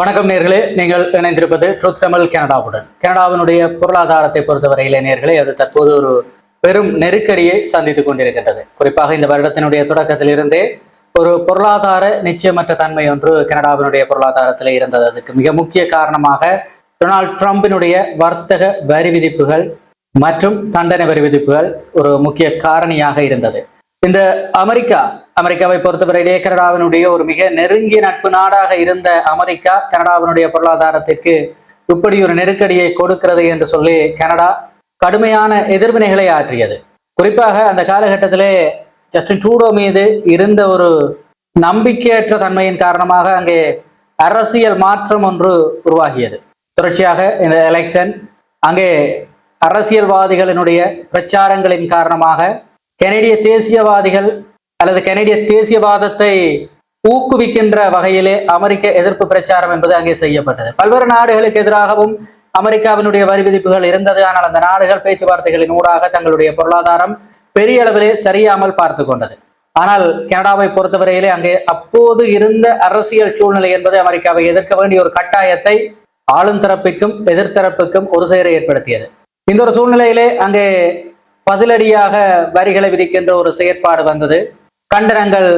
வணக்கம் நேர்களே. நீங்கள் இணைந்திருப்பது ட்ரூத் தமிழ் கனடாவுடன். கனடாவினுடைய பொருளாதாரத்தை பொறுத்தவரையிலே நேர்களே அது தற்போது ஒரு பெரும் நெருக்கடியை சந்தித்துக் கொண்டிருக்கின்றது. குறிப்பாக இந்த வருடத்தினுடைய தொடக்கத்திலிருந்தே ஒரு பொருளாதார நிச்சயமற்ற தன்மை ஒன்று கனடாவினுடைய பொருளாதாரத்தில் இருந்தது. அதுக்கு மிக முக்கிய காரணமாக டொனால்ட் ட்ரம்பினுடைய வர்த்தக வரி விதிப்புகள் மற்றும் தண்டனை வரி விதிப்புகள் ஒரு முக்கிய காரணியாக இருந்தது. இந்த அமெரிக்கா அமெரிக்காவை பொறுத்தவரையிலே கனடாவினுடைய ஒரு மிக நெருங்கிய நட்பு நாடாக இருந்த அமெரிக்கா கனடாவினுடைய பொருளாதாரத்திற்கு இப்படி ஒரு நெருக்கடியை கொடுக்கிறது என்று சொல்லி கனடா கடுமையான எதிர்வினைகளை ஆற்றியது. குறிப்பாக அந்த காலகட்டத்திலே ஜஸ்டின் ட்ரூடோ மீது இருந்த ஒரு நம்பிக்கையற்ற தன்மையின் காரணமாக அங்கே அரசியல் மாற்றம் ஒன்று உருவாகியது. தொடர்ச்சியாக இந்த எலெக்ஷன் அங்கே அரசியல்வாதிகளினுடைய பிரச்சாரங்களின் காரணமாக கெனடிய தேசியவாதிகள் அல்லது கெனடிய தேசியவாதத்தை ஊக்குவிக்கின்ற வகையிலே அமெரிக்க எதிர்ப்பு பிரச்சாரம் என்பது அங்கே செய்யப்பட்டது. பல்வேறு நாடுகளுக்கு எதிராகவும் அமெரிக்காவினுடைய வரி விதிப்புகள் இருந்தது. ஆனால் அந்த நாடுகள் பேச்சுவார்த்தைகளின் ஊடாக தங்களுடைய பொருளாதாரம் பெரிய அளவிலே சரியாமல் பார்த்து கொண்டது. ஆனால் கனடாவை பொறுத்தவரையிலே அங்கே அப்போது இருந்த அரசியல் சூழ்நிலை என்பது அமெரிக்காவை எதிர்க்க வேண்டிய ஒரு கட்டாயத்தை ஆளும் தரப்புக்கும் எதிர்த்தரப்புக்கும் ஒரு சேர ஏற்படுத்தியது. இந்த ஒரு சூழ்நிலையிலே அங்கே பதிலடியாக வரிகளை விதிக்கின்ற ஒரு செயற்பாடு வந்தது. கண்டனங்கள்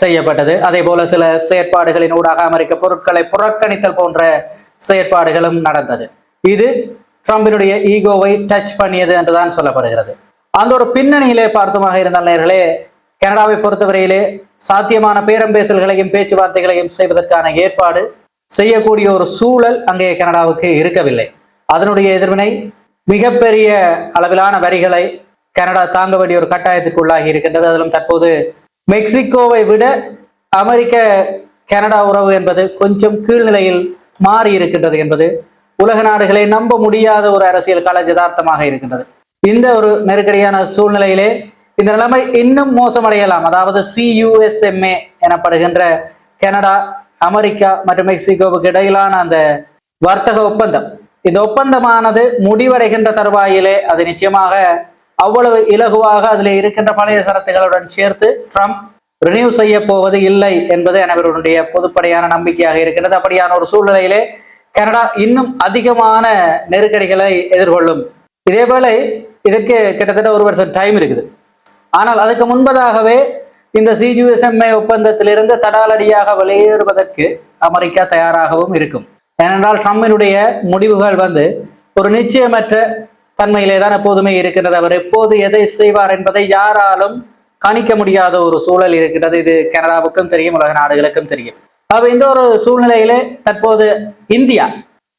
செய்யப்பட்டது. அதே போல சில செயற்பாடுகளின் ஊடாக அமெரிக்க பொருட்களை புறக்கணித்தல் போன்ற செயற்பாடுகளும் நடந்தது. இது ட்ரம்பினுடைய ஈகோவை டச் பண்ணியது என்றுதான் சொல்லப்படுகிறது. அந்த ஒரு பின்னணியிலே பார்த்தமாக இருந்தால் நேர்களே கனடாவை பொறுத்தவரையிலே சாத்தியமான பேரம்பேசல்களையும் பேச்சுவார்த்தைகளையும் செய்வதற்கான ஏற்பாடு செய்யக்கூடிய ஒரு சூழல் அங்கே கனடாவுக்கு இருக்கவில்லை. அதனுடைய எதிர்வினை மிகப்பெரிய அளவிலான வரிகளை கனடா தாங்க வேண்டிய ஒரு கட்டாயத்துக்குள்ளாகி இருக்கின்றது. அதிலும் தற்போது மெக்சிகோவை விட அமெரிக்க கனடா உறவு என்பது கொஞ்சம் கீழ்நிலையில் மாறி இருக்கின்றது என்பது உலக நாடுகளை நம்ப முடியாத ஒரு அரசியல் கால யதார்த்தமாக இருக்கின்றது. இந்த ஒரு நெருக்கடியான சூழ்நிலையிலே இந்த நிலைமை இன்னும் மோசமடையலாம். அதாவது சியூஎஸ்எம்ஏ எனப்படுகின்ற கனடா அமெரிக்கா மற்றும் மெக்சிகோவுக்கு இடையிலான அந்த வர்த்தக ஒப்பந்தம் இந்த ஒப்பந்தமானது முடிவடைகின்ற தருவாயிலே அது நிச்சயமாக அவ்வளவு இலகுவாக அதில் இருக்கின்ற பழைய சரத்துகளுடன் சேர்த்து ட்ரம்ப் ரினியூ செய்ய போவது இல்லை என்பது அனைவருடைய பொதுப்படையான நம்பிக்கையாக இருக்கின்றது. அப்படியான ஒரு சூழ்நிலையிலே கனடா இன்னும் அதிகமான நெருக்கடிகளை எதிர்கொள்ளும். இதேவேளை இதற்கு கிட்டத்தட்ட ஒரு வருஷம் டைம் இருக்குது. ஆனால் அதுக்கு முன்பதாகவே இந்த சிஜிஎஸ்எம்ஐ ஒப்பந்தத்திலிருந்து தடாலடியாக வெளியேறுவதற்கு அமெரிக்கா தயாராகவும் இருக்கும். ஏனென்றால் ட்ரம்பினுடைய முடிவுகள் வந்து ஒரு நிச்சயமற்ற தன்மையிலே தான் எப்போதுமே இருக்கின்றது. அவர் எப்போது எதை செய்வார் என்பதை யாராலும் கணிக்க முடியாத ஒரு சூழல் இருக்கின்றது. இது கனடாவுக்கும் தெரியும் உலக நாடுகளுக்கும் தெரியும். அப்ப இந்த ஒரு சூழ்நிலையிலே தற்போது இந்தியா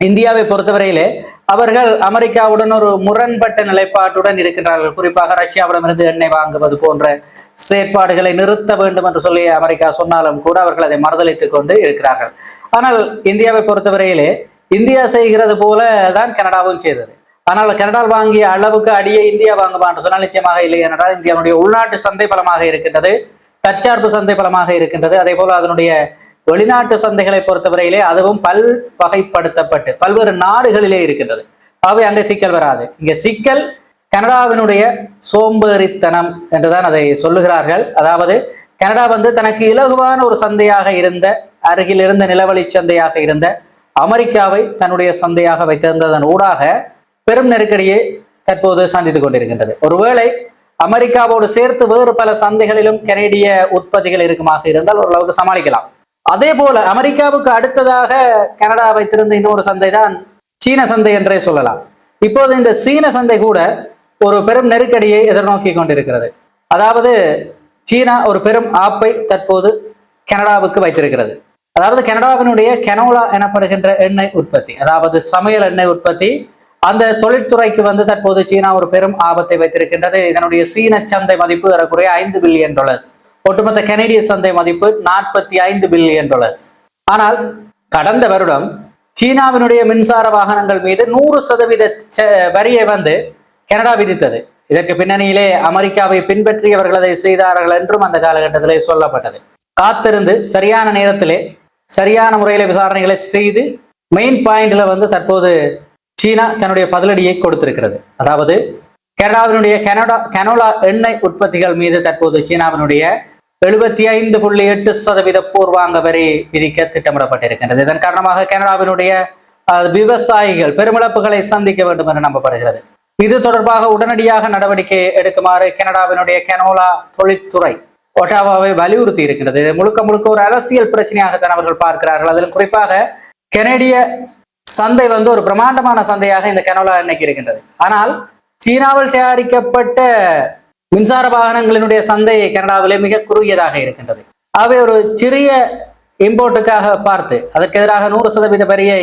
இந்தியாவை பொறுத்தவரையிலே அவர்கள் அமெரிக்காவுடன் ஒரு முரண்பட்ட நிலைப்பாட்டுடன் இருக்கின்றார்கள். குறிப்பாக ரஷ்யாவிடமிருந்து எண்ணெய் வாங்குவது போன்ற செயற்பாடுகளை நிறுத்த வேண்டும் என்று சொல்லி அமெரிக்கா சொன்னாலும் கூட அவர்கள் அதை மறுதளித்துக் கொண்டு இருக்கிறார்கள். ஆனால் இந்தியாவை பொறுத்தவரையிலே இந்தியா செய்கிறது போல தான் கனடாவும் செய்தது. ஆனால் கனடா வாங்கிய அளவுக்கு அடியே இந்தியா வாங்குமா என்று சொன்னால் நிச்சயமாக இல்லை என்றால் இந்தியாவுடைய உள்நாட்டு சந்தை பலமாக இருக்கின்றது தற்சார்பு சந்தை பலமாக இருக்கின்றது. அதே போல அதனுடைய வெளிநாட்டு சந்தைகளை பொறுத்தவரையிலே அதுவும் பல் வகைப்படுத்தப்பட்டு பல்வேறு நாடுகளிலே இருக்கின்றது. ஆகவே அங்கே சிக்கல் வராது. இங்கே சிக்கல் கனடாவினுடைய சோம்பேறித்தனம் என்றுதான் அதை சொல்லுகிறார்கள். அதாவது கனடா வந்து தனக்கு இலகுவான ஒரு சந்தையாக இருந்த அருகில் இருந்த நிலவழி சந்தையாக இருந்த அமெரிக்காவை தன்னுடைய சந்தையாக வைத்திருந்ததன் ஊடாக பெரும் நெருக்கடியை தற்போது சந்தித்துக் கொண்டிருக்கின்றது. ஒருவேளை அமெரிக்காவோடு சேர்த்து வேறு பல சந்தைகளிலும் கனேடிய உற்பத்திகள் இருக்குமாக இருந்தால் ஓரளவுக்கு சமாளிக்கலாம். அதே போல அமெரிக்காவுக்கு அடுத்ததாக கனடா வைத்திருந்த இன்னொரு சந்தை தான் சீன சந்தை என்றே சொல்லலாம். இப்போது இந்த சீன சந்தை கூட ஒரு பெரும் நெருக்கடியை எதிர்நோக்கி கொண்டிருக்கிறது. அதாவது சீனா ஒரு பெரும் ஆப்பை தற்போது கனடாவுக்கு வைத்திருக்கிறது. அதாவது கனடாவினுடைய கெனோலா எனப்படுகின்ற எண்ணெய் உற்பத்தி அதாவது சமையல் எண்ணெய் உற்பத்தி அந்த தொழில்துறைக்கு வந்து தற்போது சீனா ஒரு பெரும் ஆபத்தை வைத்திருக்கின்றது. இதனுடைய சீன சந்தை மதிப்பு ஏறக்குறைய ஐந்து பில்லியன் டாலர்ஸ் ஒட்டுமொத்த கனேடிய சந்தை மதிப்பு நாற்பத்தி ஐந்து பில்லியன் டாலர்ஸ் ஆனால் கடந்த வருடம் சீனாவினுடைய மின்சார வாகனங்கள் மீது நூறு சதவீத வரியை வந்து கனடா விதித்தது. இதற்கு பின்னணியிலே அமெரிக்காவை பின்பற்றியவர்கள் அதை செய்தார்கள் என்றும் அந்த காலகட்டத்திலே சொல்லப்பட்டது. காத்திருந்து சரியான நேரத்திலே சரியான முறையில விசாரணைகளை செய்து மெயின் பாயிண்ட்ல வந்து தற்போது சீனா தன்னுடைய பதிலடியை கொடுத்திருக்கிறது. அதாவது கனடாவினுடைய கனடா கனோலா எண்ணெய் உற்பத்திகள் மீது தற்போது சீனாவினுடைய எழுபத்தி ஐந்து புள்ளி எட்டு சதவீத பூர்வாங்க வரி விதிக்க திட்டமிடப்பட்டிருக்கின்றது. இதன் காரணமாக கனடாவினுடைய விவசாயிகள் பெருமிழப்புகளை சந்திக்க வேண்டும் என்று நம்பப்படுகிறது. இது தொடர்பாக உடனடியாக நடவடிக்கை எடுக்குமாறு கனடாவினுடைய கனோலா தொழில்துறை ஒட்டாவாவை வலியுறுத்தி இருக்கின்றது இது முழுக்க முழுக்க ஒரு அரசியல் பிரச்சனையாகத்தான் அவர்கள் பார்க்கிறார்கள். அதிலும் குறிப்பாக கெனடிய சந்தை வந்து ஒரு பிரம்மாண்டமான சந்தையாக இந்த கனோலா இன்னைக்கு இருக்கின்றது. ஆனால் சீனாவில் தயாரிக்கப்பட்ட மின்சார வாகனங்களினுடைய சந்தை கனடாவிலே மிக குறுகியதாக இருக்கின்றது. ஆகவே ஒரு சிறிய இம்போர்ட்டுக்காக பார்த்து அதற்கு எதிராக நூறு சதவீத வரியை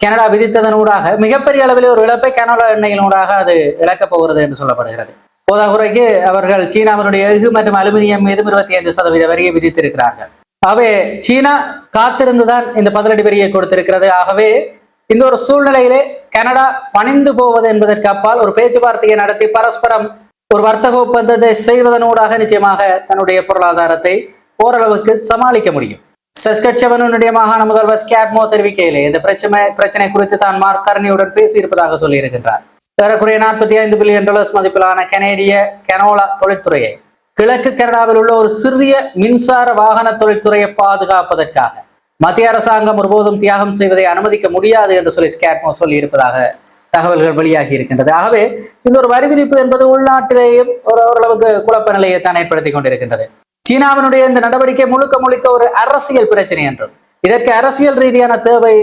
கனடா விதித்ததனூடாக மிகப்பெரிய அளவிலே ஒரு இழப்பை கனடா எண்ணெயினூடாக அது இழக்கப் போகிறது என்று சொல்லப்படுகிறது. போதாகுறைக்கு அவர்கள் சீனாவினுடைய எஃகு மற்றும் அலுமினியம் மீதும் இருபத்தி ஐந்து சதவீத வரியை விதித்திருக்கிறார்கள். ஆகவே சீனா காத்திருந்துதான் இந்த பதிலடி வரியை கொடுத்திருக்கிறது. ஆகவே இந்த ஒரு சூழ்நிலையிலே கனடா பணிந்து போவது என்பதற்கு அப்பால் ஒரு பேச்சுவார்த்தையை நடத்தி பரஸ்பரம் ஒரு வர்த்தக ஒப்பந்தத்தை செய்வதனூடாக நிச்சயமாக தன்னுடைய பொருளாதாரத்தை ஓரளவுக்கு சமாளிக்க முடியும். சஸ்கட்சவனுடைய மாகாண முதல்வர் ஸ்கேட்மோ தெரிவிக்கையிலே இந்த பிரச்சனை பிரச்சனை குறித்து தான் மார்க் கர்னியுடன் பேசியிருப்பதாக சொல்லியிருக்கின்றார். ஏறக்குறைய நாற்பத்தி ஐந்து பில்லியன் டாலர்ஸ் மதிப்பிலான கனேடிய கனோலா தொழில்துறையை கிழக்கு கனடாவில் உள்ள ஒரு சிறிய மின்சார வாகன தொழில்துறையை பாதுகாப்பதற்காக மத்திய அரசாங்கம் ஒருபோதும் தியாகம் செய்வதை அனுமதிக்க முடியாது என்று சொல்லி ஸ்கேட்மோ சொல்லி இருப்பதாக தகவல்கள் வெளியாகி இருக்கின்றது. ஆகவே இந்த ஒரு வரி விதிப்பு என்பது உள்நாட்டிலேயும் ஒரு ஓரளவுக்கு குழப்ப நிலையை தான் ஏற்படுத்தி கொண்டிருக்கின்றது. சீனாவினுடைய இந்த நடவடிக்கை முழுக்க முழுக்க ஒரு அரசியல் பிரச்சனை என்றும் இதற்கு அரசியல் ரீதியான தேவை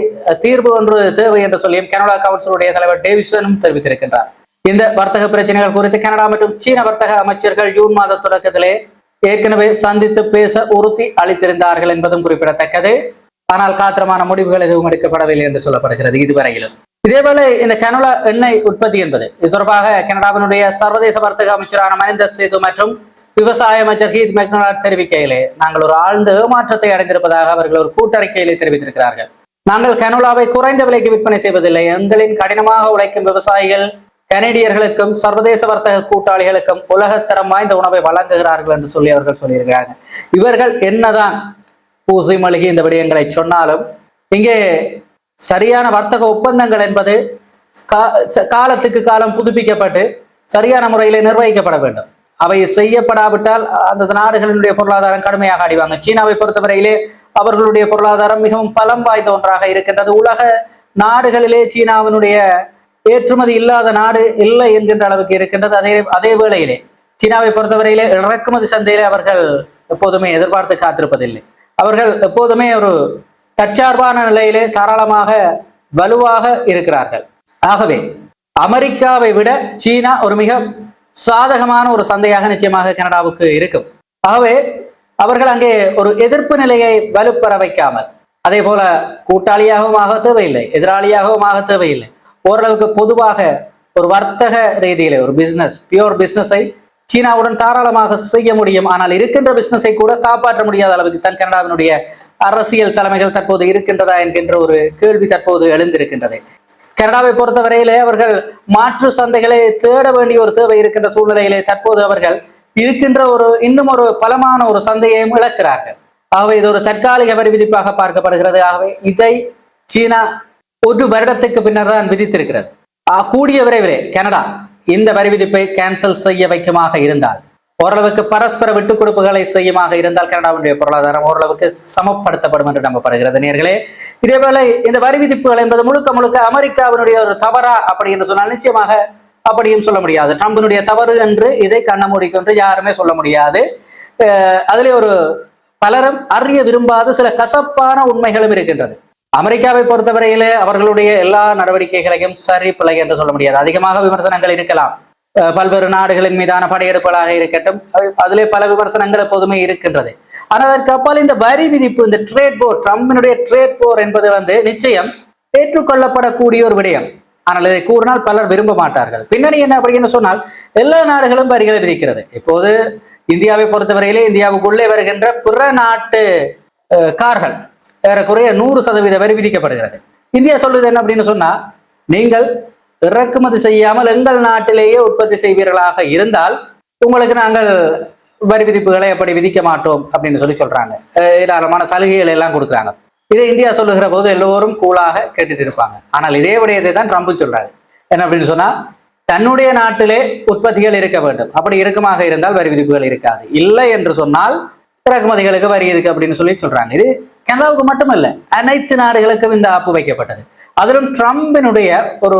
தீர்வு ஒன்று தேவை என்று சொல்லியும் கனடா கவுன்சிலுடைய தலைவர் டேவிசனும் தெரிவித்திருக்கின்றார். இந்த வர்த்தக பிரச்சனைகள் குறித்து கனடா மற்றும் சீன வர்த்தக அமைச்சர்கள் ஜூன் மாத தொடக்கத்திலே ஏற்கனவே சந்தித்து பேச உறுதி அளித்திருந்தார்கள் என்பதும் குறிப்பிடத்தக்கது. ஆனால் காத்திரமான முடிவுகள் எதுவும் எடுக்கப்படவில்லை என்று சொல்லப்படுகிறது. இதுவரையிலும் இதேவேளை இந்த கனோலா எண்ணெய் உற்பத்தி என்பது இது தொடர்பாக கனடாவினுடைய சர்வதேச வர்த்தக அமைச்சரான மனிந்தர் சேது மற்றும் விவசாய அமைச்சர் ஹீத் மெக்னாட் தெரிவிக்கையிலே நாங்கள் ஒரு ஆழ்ந்த ஏமாற்றத்தை அடைந்திருப்பதாக அவர்கள் ஒரு கூட்டறிக்கையிலே தெரிவித்திருக்கிறார்கள். நாங்கள் கனோலாவை குறைந்த விலைக்கு விற்பனை செய்வதில்லை. எங்களின் கடினமாக உழைக்கும் விவசாயிகள் கனேடியர்களுக்கும் சர்வதேச வர்த்தக கூட்டாளிகளுக்கும் உலகத்தரம் வாய்ந்த உணவை வழங்குகிறார்கள் என்று சொல்லி அவர்கள் சொல்லியிருக்கிறாங்க. இவர்கள் என்னதான் பூசி மளிகை இந்த விடயங்களை சொன்னாலும் இங்கே சரியான வர்த்தக ஒப்பந்தங்கள் என்பது கா- ச- காலத்துக்கு காலம் புதுப்பிக்கப்பட்டு சரியான முறையில் நிர்வகிக்கப்பட வேண்டும். அவை செய்யப்படாவிட்டால் அந்த நாடுகளினுடைய பொருளாதாரம் கடுமையாக அடிவாங்க சீனாவை பொறுத்தவரையிலே அவர்களுடைய பொருளாதாரம் மிகவும் பலம் வாய்ந்த ஒன்றாக இருக்கின்றது. உலக நாடுகளிலே சீனாவினுடைய ஏற்றுமதி இல்லாத நாடு இல்லை என்கின்ற அளவுக்கு இருக்கின்றது. அதே அதே வேளையிலே சீனாவை பொறுத்தவரையிலே இறக்குமதி சந்தையிலே அவர்கள் எப்போதுமே எதிர்பார்த்து காத்திருப்பதில்லை. அவர்கள் எப்போதுமே ஒரு தற்சார்பான நிலையிலே தாராளமாக வலுவாக இருக்கிறார்கள். ஆகவே அமெரிக்காவை விட சீனா ஒரு மிக சாதகமான ஒரு சந்தையாக நிச்சயமாக கனடாவுக்கு இருக்கும். ஆகவே அவர்கள் அங்கே ஒரு எதிர்ப்பு நிலையை வலுப்பெற வைக்காமல் அதே போல கூட்டாளியாகவும் ஆக தேவையில்லை எதிராளியாகவும் ஆக தேவையில்லை. ஓரளவுக்கு பொதுவாக ஒரு வர்த்தக ரீதியிலே ஒரு பிசினஸ் பியோர் பிசினஸை சீனாவுடன் தாராளமாக செய்ய முடியும். ஆனால் இருக்கின்ற பிசினஸை கூட காப்பாற்ற முடியாத அளவுக்கு தன் கனடாவினுடைய அரசியல் தலைமைகள் தற்போது இருக்கின்றதா என்கின்ற ஒரு கேள்வி தற்போது எழுந்திருக்கின்றது. கனடாவை பொறுத்தவரையிலே அவர்கள் மாற்று சந்தைகளை தேட வேண்டிய ஒரு தேவை இருக்கின்ற சூழ்நிலையிலே தற்போது அவர்கள் இருக்கின்ற ஒரு இன்னும் ஒரு பலமான ஒரு சந்தையையும் இழக்கிறார்கள். ஆகவே இது ஒரு தற்காலிக வரி விதிப்பாக பார்க்கப்படுகிறது. ஆகவே இதை சீனா ஒரு வருடத்துக்கு பின்னர் தான் விதித்திருக்கிறது கூடிய விரைவிலே கனடா இந்த வரி விதிப்பை கேன்சல் செய்ய வைக்குமாக இருந்தால் ஓரளவுக்கு பரஸ்பர விட்டுக் கொடுப்புகளை செய்யுமாக இருந்தால் கனடாவுடைய பொருளாதாரம் ஓரளவுக்கு சமப்படுத்தப்படும் என்று நம்பப்படுகிறது. நேர்களே இதேவேளை இந்த வரி விதிப்புகள் என்பது முழுக்க முழுக்க அமெரிக்காவினுடைய ஒரு தவறா அப்படி என்று சொன்னால் நிச்சயமாக அப்படியும் சொல்ல முடியாது. ட்ரம்பினுடைய தவறு என்று இதை கண்ண மூடிக்கொண்டு யாருமே சொல்ல முடியாது. அஹ் அதிலே ஒரு பலரும் அறிய விரும்பாத சில கசப்பான உண்மைகளும் இருக்கின்றது. அமெரிக்காவை பொறுத்தவரையிலே அவர்களுடைய எல்லா நடவடிக்கைகளையும் சரி பிழை என்று சொல்ல முடியாது. அதிகமாக விமர்சனங்கள் இருக்கலாம். அஹ் பல்வேறு நாடுகளின் மீதான படையெடுப்புகளாக இருக்கட்டும். அது- அதிலே பல விமர்சனங்கள் எப்போதுமே இருக்கின்றது. ஆனால் அதற்கு அப்பால் இந்த வரி விதிப்பு இந்த ட்ரேட் போர் ட்ரம்பினுடைய ட்ரேட் போர் என்பது வந்து நிச்சயம் ஏற்றுக்கொள்ளப்படக்கூடிய ஒரு விடயம். ஆனால் இதை கூறினால் பலர் விரும்ப மாட்டார்கள். பின்னணி என்ன அப்படின்னு சொன்னால் எல்லா நாடுகளும் வரிகளை விதிக்கிறது. இப்போது இந்தியாவை பொறுத்தவரையிலே இந்தியாவுக்குள்ளே வருகின்ற பிற நாட்டு அஹ், கார்கள் ஏறக்குறைய நூறு சதவீத வரி விதிக்கப்படுகிறது. இந்தியா சொல்றது என்ன அப்படின்னு சொன்னா நீங்கள் இறக்குமதி செய்யாமல் எங்கள் நாட்டிலேயே உற்பத்தி செய்வீர்களாக இருந்தால் உங்களுக்கு நாங்கள் வரி விதிப்புகளை அப்படி விதிக்க மாட்டோம் அப்படின்னு சொல்லி சொல்றாங்க. ஏராளமான சலுகைகள் எல்லாம் கொடுக்குறாங்க. இதை இந்தியா சொல்லுகிற போது எல்லோரும் கூலாக கேட்டுட்டு இருப்பாங்க. ஆனால் இதே விடயத்தை தான் ட்ரம்ப் சொல்றாரு. என்ன அப்படின்னு சொன்னா தன்னுடைய நாட்டிலே உற்பத்திகள் இருக்க வேண்டும். அப்படி இறுக்கமாக இருந்தால் வரி விதிப்புகள் இருக்காது. இல்லை என்று சொன்னால் இறக்குமதிகளுக்கு வரி இருக்கு அப்படின்னு சொல்லி சொல்றாங்க. இது கனடாவுக்கு மட்டுமல்ல அனைத்து நாடுகளுக்கும் இந்த ஆப்பு வைக்கப்பட்டது. அதிலும் ட்ரம்பினுடைய ஒரு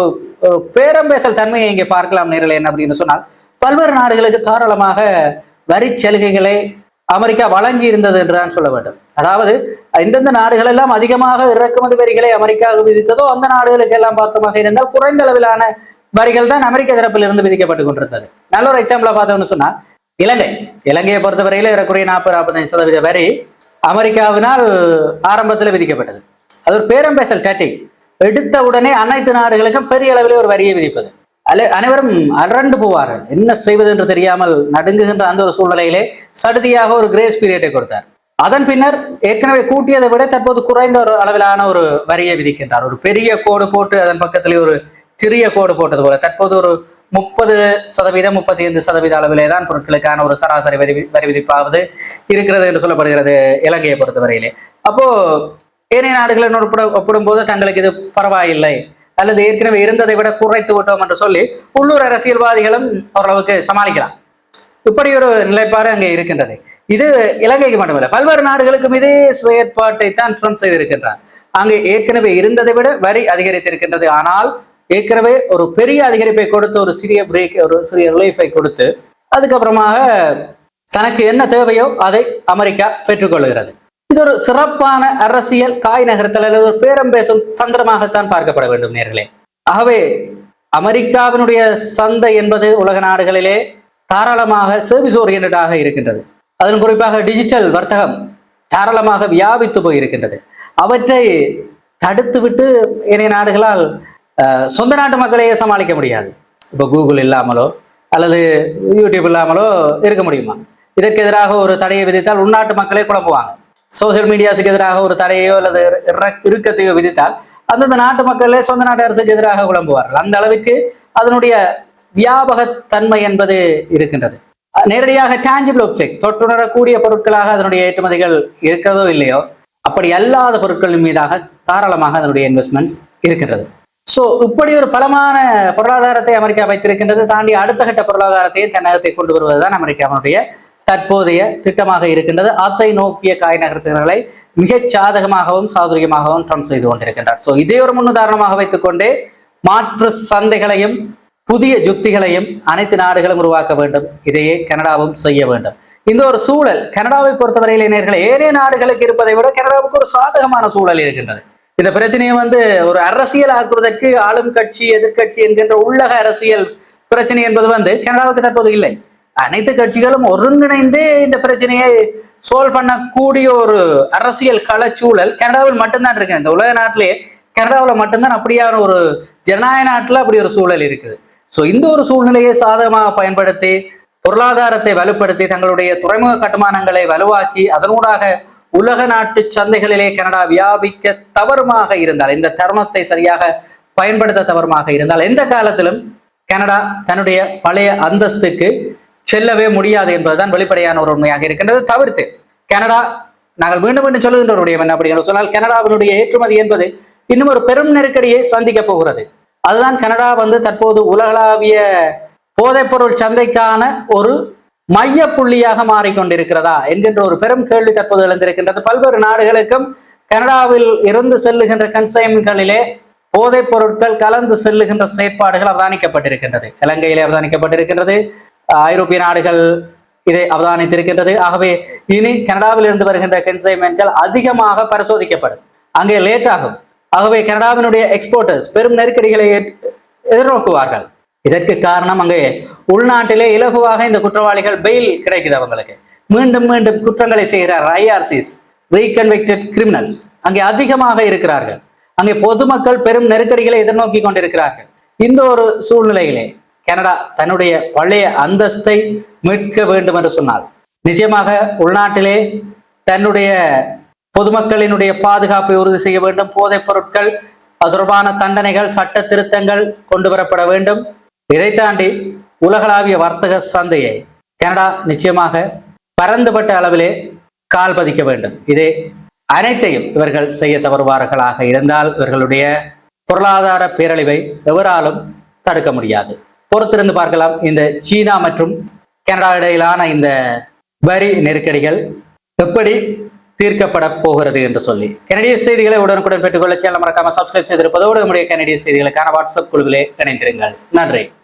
பேரம்பேசல் தன்மையை இங்கே பார்க்கலாம் நேரில் என்ன அப்படின்னு சொன்னால் பல்வேறு நாடுகளுக்கு தாராளமாக வரி சலுகைகளை அமெரிக்கா வழங்கி இருந்தது என்றுதான் சொல்ல வேண்டும். அதாவது எந்தெந்த நாடுகள் எல்லாம் அதிகமாக இறக்குமதி வரிகளை அமெரிக்காவுக்கு விதித்ததோ அந்த நாடுகளுக்கு எல்லாம் பார்த்தமாக இருந்தால் குறைந்த அளவிலான வரிகள் தான் அமெரிக்க தரப்பில் இருந்து விதிக்கப்பட்டு கொண்டிருந்தது. நல்ல ஒரு எக்ஸாம்பிளா பார்த்தோம்னு சொன்னா இலங்கை. இலங்கையை பொறுத்தவரையில ஏறக்குறைய நாற்பது நாற்பத்தஞ்சு சதவீத வரி அமெரிக்காவினால் ஆரம்பத்தில் விதிக்கப்பட்டது. அது ஒரு பேரம்பேசல் டாட்டிக் எடுத்த உடனே அனைத்து நாடுகளுக்கும் பெரிய அளவிலே ஒரு வரியை விதிப்பது. அல்ல அனைவரும் அரண்டு போவார்கள். என்ன செய்வது என்று தெரியாமல் நடுங்குகின்ற அந்த ஒரு சூழ்நிலையிலே சடுதியாக ஒரு கிரேஸ் பீரியடை கொடுத்தார். அதன் பின்னர் ஏற்கனவே கூட்டியதை விட தற்போது குறைந்த ஒரு அளவிலான ஒரு வரியை விதிக்கின்றார். ஒரு பெரிய கோடு போட்டு அதன் பக்கத்திலே ஒரு சிறிய கோடு போட்டது போல. தற்போது ஒரு முப்பது சதவீதம் முப்பத்தி ஐந்து சதவீத அளவிலே தான் பொருட்களுக்கான ஒரு சராசரி வரி வரி விதிப்பாவது இருக்கிறது என்று சொல்லப்படுகிறது இலங்கையை பொறுத்தவரையிலே. அப்போ ஏனைய நாடுகளுடன் ஒப்பிடும்போது தங்களுக்கு இது பரவாயில்லை. அல்லது ஏற்கனவே இருந்ததை விட குறைத்து விட்டோம் என்று சொல்லி உள்ளூர் அரசியல்வாதிகளும் ஓரளவுக்கு சமாளிக்கலாம். இப்படி ஒரு நிலைப்பாடு அங்கே இருக்கின்றது. இது இலங்கைக்கு மட்டுமல்ல பல்வேறு நாடுகளுக்கும் இதே செயற்பாட்டை தான் ட்ரம்ப் செய்திருக்கின்றார். அங்கு ஏற்கனவே இருந்ததை விட வரி அதிகரித்திருக்கின்றது. ஆனால் ஏற்கனவே ஒரு பெரிய அதிகரிப்பை கொடுத்து ஒரு சிறிய பிரேக் ஒரு சிறிய ரிலீஃபை கொடுத்து அதுக்கப்புறமாக தனக்கு என்ன தேவையோ அதை அமெரிக்கா பெற்றுக்கொள்கிறது. இது ஒரு சிறப்பான அரசியல் காய் நகரத்தில் அல்லது ஒரு பேரம் பேசும் தந்திரமாகத்தான் பார்க்கப்பட வேண்டும் நேர்களே. ஆகவே அமெரிக்காவினுடைய சந்தை என்பது உலக நாடுகளிலே தாராளமாக சர்வீஸ் ஓரியன்டாக இருக்கின்றது. அதன் குறிப்பாக டிஜிட்டல் வர்த்தகம் தாராளமாக வியாபித்து போயிருக்கின்றது. அவற்றை தடுத்துவிட்டு இணைய நாடுகளால் சொந்த நாட்டு மக்களையே சமாளிக்க முடியாது. இப்போ கூகுள் இல்லாமலோ அல்லது யூடியூப் இல்லாமலோ இருக்க முடியுமா? இதற்கு எதிராக ஒரு தடையை விதித்தால் உள்நாட்டு மக்களே குழப்புவாங்க. சோசியல் மீடியாஸுக்கு எதிராக ஒரு தடையோ அல்லது இறுக்கத்தையோ விதித்தால் அந்தந்த நாட்டு மக்களே சொந்த நாட்டு அரசுக்கு எதிராக குழம்புவார்கள். அந்த அளவிற்கு அதனுடைய வியாபகத்தன்மை என்பது இருக்கின்றது. நேரடியாக டேஞ்சிபிள் ஒப்ஜெக்ட் தொட்டுணரக்கூடிய பொருட்களாக அதனுடைய ஏற்றுமதிகள் இருக்கிறதோ இல்லையோ அப்படி அல்லாத பொருட்களின் மீதாக தாராளமாக அதனுடைய இன்வெஸ்ட்மெண்ட்ஸ் இருக்கின்றது. ஸோ இப்படி ஒரு பலமான பொருளாதாரத்தை அமெரிக்கா வைத்திருக்கின்றது தாண்டி அடுத்த கட்ட பொருளாதாரத்தையே தன்னகத்தை கொண்டு வருவதுதான் அமெரிக்காவினுடைய தற்போதைய திட்டமாக இருக்கின்றது. அதை நோக்கிய காய் நகர்த்துகளை மிகச் சாதகமாகவும் சாதுரியமாகவும் ட்ரம்ப் செய்து கொண்டிருக்கின்றார். ஸோ இதே ஒரு முன்னுதாரணமாக வைத்துக்கொண்டே மாற்று சந்தைகளையும் புதிய யுக்திகளையும் அனைத்து நாடுகளும் உருவாக்க வேண்டும். இதையே கனடாவும் செய்ய வேண்டும். இந்த ஒரு சூழல் கனடாவை பொறுத்தவரையில் நேர்களை ஏனைய நாடுகளுக்கு இருப்பதை விட கனடாவுக்கு ஒரு சாதகமான சூழல் இருக்கின்றது. இந்த பிரச்சனையை வந்து ஒரு அரசியல் ஆக்குவதற்கு ஆளும் கட்சி எதிர்க்கட்சி என்கின்ற உள்ளக அரசியல் பிரச்சனை என்பது வந்து கனடாவுக்கு தற்போது இல்லை. அனைத்து கட்சிகளும் ஒருங்கிணைந்து இந்த பிரச்சனையை சோல்வ் பண்ணக்கூடிய ஒரு அரசியல் களச்சூழல் கனடாவில் மட்டும்தான் இருக்கு இந்த உலக நாட்டிலேயே கனடாவில் மட்டும்தான் அப்படியான ஒரு ஜனநாயக நாட்டில் அப்படி ஒரு சூழல் இருக்குது. ஸோ இந்த ஒரு சூழ்நிலையை சாதகமாக பயன்படுத்தி பொருளாதாரத்தை வலுப்படுத்தி தங்களுடைய துறைமுக கட்டுமானங்களை வலுவாக்கி அதனூடாக உலக நாட்டு சந்தைகளிலே கனடா வியாபிக்க தவறுமாக இருந்தால் இந்த தருணத்தை சரியாக பயன்படுத்த தவறுமாக இருந்தால் எந்த காலத்திலும் கனடா தன்னுடைய பழைய அந்தஸ்துக்கு செல்லவே முடியாது என்பதுதான் வெளிப்படையான ஒரு உண்மையாக இருக்கின்றது. தவிர்த்து கனடா நாங்கள் மீண்டும் மீண்டும் சொல்லுகின்ற ஒரு என்ன அப்படின்னு சொன்னால் கனடாவினுடைய ஏற்றுமதி என்பது இன்னும் ஒரு பெரும் நெருக்கடியை சந்திக்க போகிறது. அதுதான் கனடா வந்து தற்போது உலகளாவிய போதைப்பொருள் சந்தைக்கான ஒரு மைய புள்ளியாக மாறிக்கொண்டிருக்கிறதா என்கின்ற ஒரு பெரும் கேள்வி தற்போது எழுந்திருக்கின்றது. பல்வேறு நாடுகளுக்கும் கனடாவில் இருந்து செல்லுகின்ற கன்சைன்களிலே போதைப் பொருட்கள் கலந்து செல்லுகின்ற செயற்பாடுகள் அவதானிக்கப்பட்டிருக்கின்றது. இலங்கையிலே அவதானிக்கப்பட்டிருக்கின்றது. அஹ் ஐரோப்பிய நாடுகள் இதை அவதானித்திருக்கின்றது. ஆகவே இனி கனடாவில் இருந்து வருகின்ற கன்சைன்மெண்ட்கள் அதிகமாக பரிசோதிக்கப்படும். அங்கே லேட் ஆகும் ஆகவே கனடாவினுடைய எக்ஸ்போர்ட்டர்ஸ் பெரும் நெருக்கடிகளை எதிர்நோக்குவார்கள். இதற்கு காரணம் அங்கே உள்நாட்டிலே இலகுவாக இந்த குற்றவாளிகள் பெயில் கிடைக்குது அவங்களுக்கு. மீண்டும் மீண்டும் குற்றங்களை செய்கிறார் ஐஆர்சிஸ் ரீகன்வெக்டட் கிரிமினல்ஸ் அங்கே அதிகமாக இருக்கிறார்கள். அங்கே பொதுமக்கள் பெரும் நெருக்கடிகளை எதிர்நோக்கி கொண்டிருக்கிறார்கள். இந்த ஒரு சூழ்நிலையிலே கனடா தன்னுடைய பழைய அந்தஸ்தை மீட்க வேண்டும் என்று சொன்னால் நிச்சயமாக உள்நாட்டிலே தன்னுடைய பொதுமக்களினுடைய பாதுகாப்பை உறுதி செய்ய வேண்டும். போதைப் பொருட்கள் தொடர்பான தண்டனைகள் சட்ட திருத்தங்கள் கொண்டு வரப்பட வேண்டும். இதை தாண்டி உலகளாவிய வர்த்தக சந்தையை கனடா நிச்சயமாக பரந்துபட்ட அளவிலே கால் பதிக்க வேண்டும். இதே அனைத்தையும் இவர்கள் செய்ய தவறுவார்களாக இருந்தால் இவர்களுடைய பொருளாதார பேரழிவை எவராலும் தடுக்க முடியாது. பொறுத்திருந்து பார்க்கலாம் இந்த சீனா மற்றும் கனடா இடையிலான இந்த வரி நெருக்கடிகள் எப்படி தீர்க்கப்பட போகிறது என்று சொல்லி. கனடிய செய்திகளை உடனுக்குடன் பெற்றுக்கொள்ள சேனல் மறக்காம சப்ஸ்கிரைப் செய்திருப்பதோடு நம்முடைய கனடிய செய்திகளுக்கான வாட்ஸ்அப் குழுவிலே இணைந்திருங்கள். நன்றி.